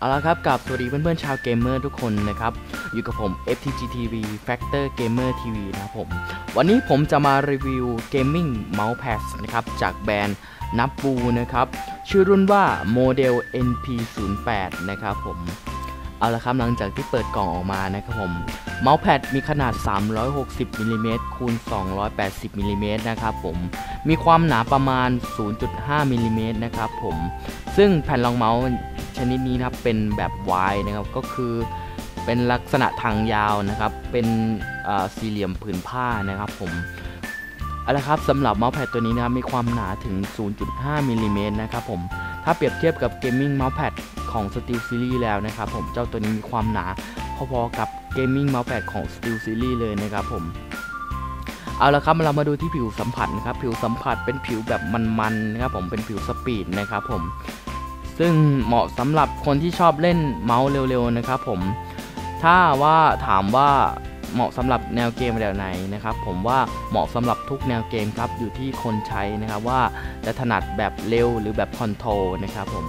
เอาละครับกับสวัสดีเพื่อนๆชาวเกมเมอร์ทุกคนนะครับ อยู่กับผม FTG TV Factor Gamer TV นะครับผม วันนี้ผมจะมารีวิว Gaming Mousepad นะครับ จากแบรนด์นับบูนะครับ ชื่อรุ่นว่าโมเดล NP08 นะครับผม เอาละครับหลังจากที่เปิดกล่องออกมานะครับผม เมาส์แพดมีขนาด 360มิลลิเมตรคูณ 280มิลลิเมตรนะครับผม มีความหนาประมาณ 0.5มิลลิเมตรนะครับผม ซึ่งแผ่นรองเมาส์ ชนิดนี้นะครับเป็นแบบวายนะครับก็คือเป็นลักษณะทางยาวนะครับ เป็นสี่เหลี่ยมผืนผ้านะครับผมเอาละครับสำหรับเมาส์แพดตัวนี้นะครับมีความหนาถึง 0.5มิลลิเมตรนะครับผมถ้าเปรียบเทียบกับเกมมิ่งเมาส์แพดของ Steel Series แล้วนะครับผมเจ้าตัวนี้มีความหนาพอๆกับเกมมิ่งเมาส์แพดของ Steel Series เลยนะครับผมเอาละครับเรามาดูที่ผิวสัมผัสนะครับผิวสัมผัสเป็นผิวแบบมันๆนะครับผมเป็นผิวสปีดนะครับผม ซึ่งเหมาะสำหรับคนที่ชอบเล่นเมาส์เร็วๆนะครับผมถ้าว่าถามว่าเหมาะสำหรับแนวเกมแบบไหนนะครับ ผมว่าเหมาะสำหรับทุกแนวเกมครับอยู่ที่คนใช้นะครับว่าจะถนัดแบบเร็วหรือแบบคอนโทรลนะครับผม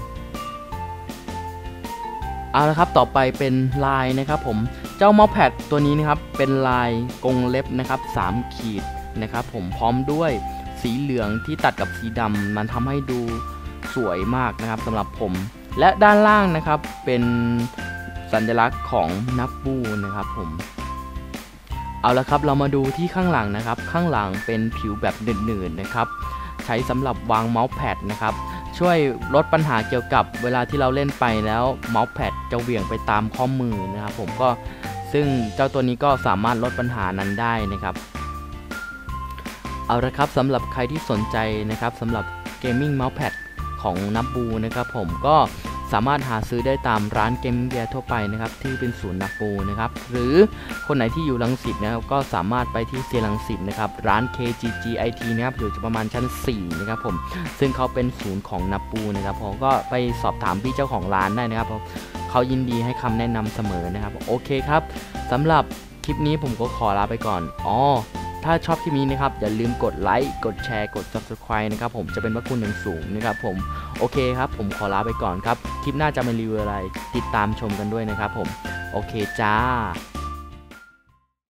เอาละครับต่อไปเป็นลายนะครับผมเจ้าเมาส์แพดตัวนี้นะครับเป็นลายกรงเล็บนะครับ3ขีดนะครับผมพร้อมด้วยสีเหลืองที่ตัดกับสีดำมันทำให้ดู สวยมากนะครับสำหรับผม และด้านล่างนะครับเป็นสัญลักษณ์ของนับบูนะครับผม เอาละครับเรามาดูที่ข้างหลังนะครับ ข้างหลังเป็นผิวแบบหนืดๆนะครับ ใช้สำหรับวางเมาส์แพดนะครับช่วยลดปัญหาเกี่ยวกับเวลาที่เราเล่นไปแล้วเมาส์แพดจะเหวี่ยงไปตามข้อมือนะครับผมก็ซึ่งเจ้าตัวนี้ก็สามารถลดปัญหานั้นได้นะครับ เอาละครับสำหรับใครที่สนใจนะครับสำหรับเกมมิ่งเมาส์แพด ของนับบูนะครับผมก็สามารถหาซื้อได้ตามร้านเกมเบียร์ทั่วไปนะครับที่เป็นศูนย์นับบูนะครับหรือคนไหนที่อยู่ลังสิตนะครับก็สามารถไปที่เซียรังสิตนะครับร้าน KGGIT นะครับอยู่ประมาณชั้น 4 นะครับผมซึ่งเขาเป็นศูนย์ของนับปูนะครับผมก็ไปสอบถามพี่เจ้าของร้านได้นะครับเพราะเขายินดีให้คำแนะนำเสมอนะครับ โอเคครับสำหรับคลิปนี้ผมก็ขอลาไปก่อนอ๋อ ถ้าชอบคลิปนี้นะครับอย่าลืมกดไลค์กดแชร์กด subscribe นะครับผมจะเป็นพระคุณอย่างสูงนะครับผมโอเคครับ ผมขอลาไปก่อนครับ คลิปหน้าจะมารีวิวอะไร ติดตามชมกันด้วยนะครับผม โอเคจ้า